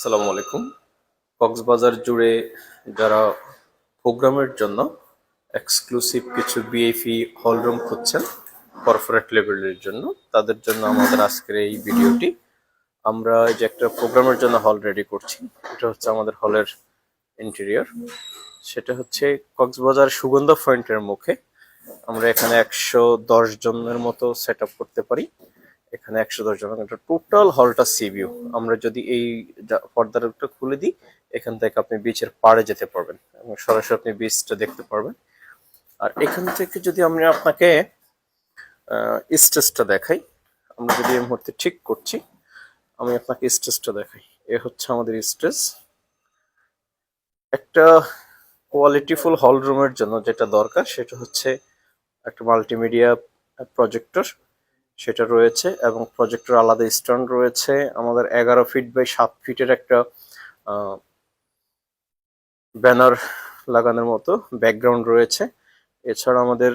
আসসালামু আলাইকুম। কক্সবাজার জুড়ে যারা প্রোগ্রামের জন্য এক্সক্লুসিভ কিছু বিএফি হলরুম খুঁজছেন কর্পোরেট লেভেলের জন্য, তাদের জন্য আমাদের আজকের এই ভিডিওটি। আমরা এই যে একটা প্রোগ্রামের জন্য হল রেডি করছি, এটা হচ্ছে আমাদের হলের ইন্টেরিয়র সেটা হচ্ছে কক্সবাজার সুগন্ধা পয়েন্টের মুখে। আমরা এখানে একশো দশ জনের মতো সেট করতে পারি। এখানে একশো দশ জন টোটাল হলটা সি ভিউ আমরা যদি এই পর্দাটা খুলে দিই, এখান থেকে আপনি বিচের পাড়ে যেতে পারবেন এবং সরাসরি আপনি বিচটা দেখতে পারবেন। আর এখান থেকে যদি আমি আপনাকে স্টেজটা দেখাই, আমরা যদি এই মুহূর্তে ঠিক করছি, আমি আপনাকে স্টেজটা দেখাই। এ হচ্ছে আমাদের স্টেজ একটা কোয়ালিটিফুল হল রুমের জন্য যেটা দরকার, সেটা হচ্ছে একটা মাল্টিমিডিয়া প্রজেক্টর সেটা রয়েছে এবং প্রজেক্টর আলাদা স্ট্যান্ড রয়েছে। আমাদের এগারো ফিট বাই সাত ফিটের একটা ব্যানার লাগানোর মতো ব্যাকগ্রাউন্ড রয়েছে। এছাড়া আমাদের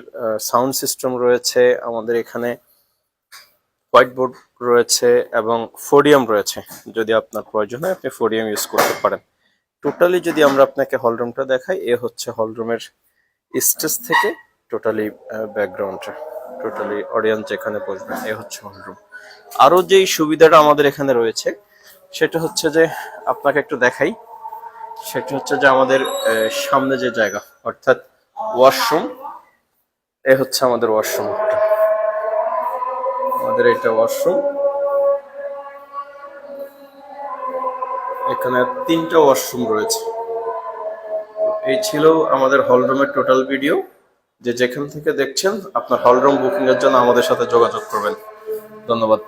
সাউন্ড সিস্টেম রয়েছে, আমাদের এখানে হোয়াইট বোর্ড রয়েছে এবং ফোডিয়াম রয়েছে। যদি আপনার প্রয়োজন হয়, আপনি ফোডিয়াম ইউজ করতে পারেন। টোটালি যদি আমরা আপনাকে হলরুমটা দেখাই, এ হচ্ছে হলরুমের স্টেজ থেকে টোটালি ব্যাকগ্রাউন্ডটা টোটালি অডিয়েন্স যেখানে বসবেন এ হচ্ছে হলরুম আরও যেই সুবিধাটা আমাদের এখানে রয়েছে, সেটা হচ্ছে যে আপনাকে একটু দেখাই, সেটা হচ্ছে যে আমাদের সামনে যে জায়গা, অর্থাৎ ওয়াশরুম এ হচ্ছে আমাদের ওয়াশরুম আমাদের এটা ওয়াশরুম এখানে তিনটা ওয়াশরুম রয়েছে। এই ছিল আমাদের হলরুমের টোটাল ভিডিও যে যেখান থেকে দেখছেন আপনার হলরুম বুকিং এর জন্য আমাদের সাথে যোগাযোগ করবেন। ধন্যবাদ।